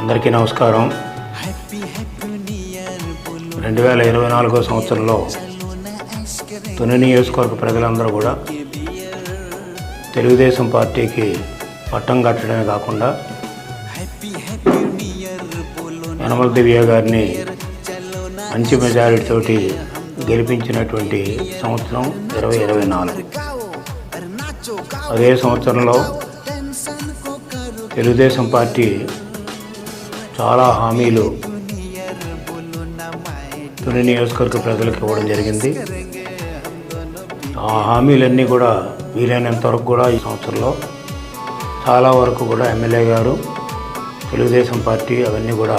అందరికీ నమస్కారం. రెండు వేల ఇరవై నాలుగో సంవత్సరంలో తుని నియోజకవర్గ ప్రజలందరూ కూడా తెలుగుదేశం పార్టీకి పట్టం కట్టడమే కాకుండా యనమల దివ్య గారిని మంచి మెజారిటీతోటి గెలిపించినటువంటి సంవత్సరం ఇరవై ఇరవై నాలుగు. అదే సంవత్సరంలో తెలుగుదేశం పార్టీ చాలా హామీలు తుని నియోజకవర్గ ప్రజలకు ఇవ్వడం జరిగింది. ఆ హామీలన్నీ కూడా వీలైనంత వరకు కూడా ఈ సంవత్సరంలో చాలా వరకు కూడా ఎమ్మెల్యే గారు తెలుగుదేశం పార్టీ అవన్నీ కూడా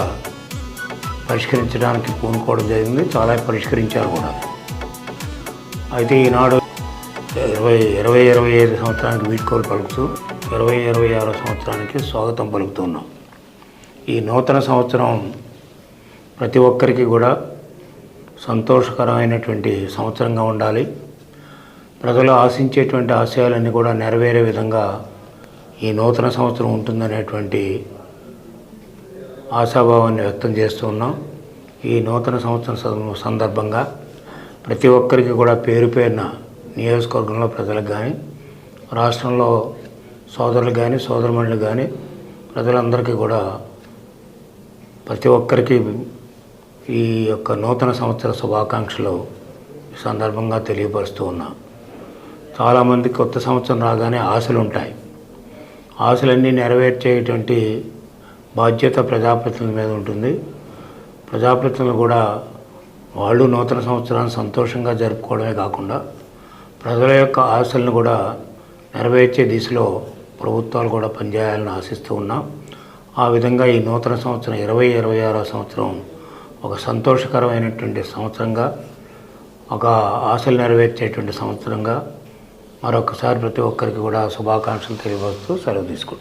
పరిష్కరించడానికి పూనుకోవడం జరిగింది. చాలా పరిష్కరించారు కూడా. అయితే ఈనాడు ఇరవై ఇరవై ఇరవై ఐదు సంవత్సరానికి వీడ్కోలు పలుకుతూ ఇరవై ఇరవై ఆరో సంవత్సరానికి స్వాగతం పలుకుతున్నాం ఈ నూతన సంవత్సరం ప్రతి ఒక్కరికి కూడా సంతోషకరమైనటువంటి సంవత్సరంగా ఉండాలి. ప్రజలు ఆశించేటువంటి ఆశయాలన్నీ కూడా నెరవేరే విధంగా ఈ నూతన సంవత్సరం ఉంటుందనేటువంటి ఆశాభావాన్ని వ్యక్తం చేస్తూ ఉన్నాం. ఈ నూతన సంవత్సరం సందర్భంగా ప్రతి ఒక్కరికి కూడా పేరు పేరున నియోజకవర్గంలో ప్రజలకు కానీ రాష్ట్రంలో సోదరులు కానీ సోదరుమణులు కానీ ప్రజలందరికీ కూడా ప్రతి ఒక్కరికి ఈ యొక్క నూతన సంవత్సర శుభాకాంక్షలు ఈ సందర్భంగా తెలియపరుస్తూ ఉన్నా. చాలామంది కొత్త సంవత్సరం రాగానే ఆశలు ఉంటాయి ఆశలన్నీ నెరవేర్చేటువంటి బాధ్యత ప్రజాప్రతినిధుల మీద ఉంటుంది. ప్రజాప్రతినిధులు కూడా వాళ్ళు నూతన సంవత్సరాన్ని సంతోషంగా జరుపుకోవడమే కాకుండా ప్రజల యొక్క ఆశలను కూడా నెరవేర్చే దిశలో ప్రభుత్వాలు కూడా పనిచేయాలని ఆశిస్తూ ఉన్నాం. ఆ విధంగా ఈ నూతన సంవత్సరం ఇరవై ఇరవై ఆరో సంవత్సరం ఒక సంతోషకరమైనటువంటి సంవత్సరంగా ఒక ఆశలు నెరవేర్చేటువంటి సంవత్సరంగా మరొకసారి ప్రతి ఒక్కరికి కూడా శుభాకాంక్షలు తెలియవస్తూ సెలవు తీసుకుంటాం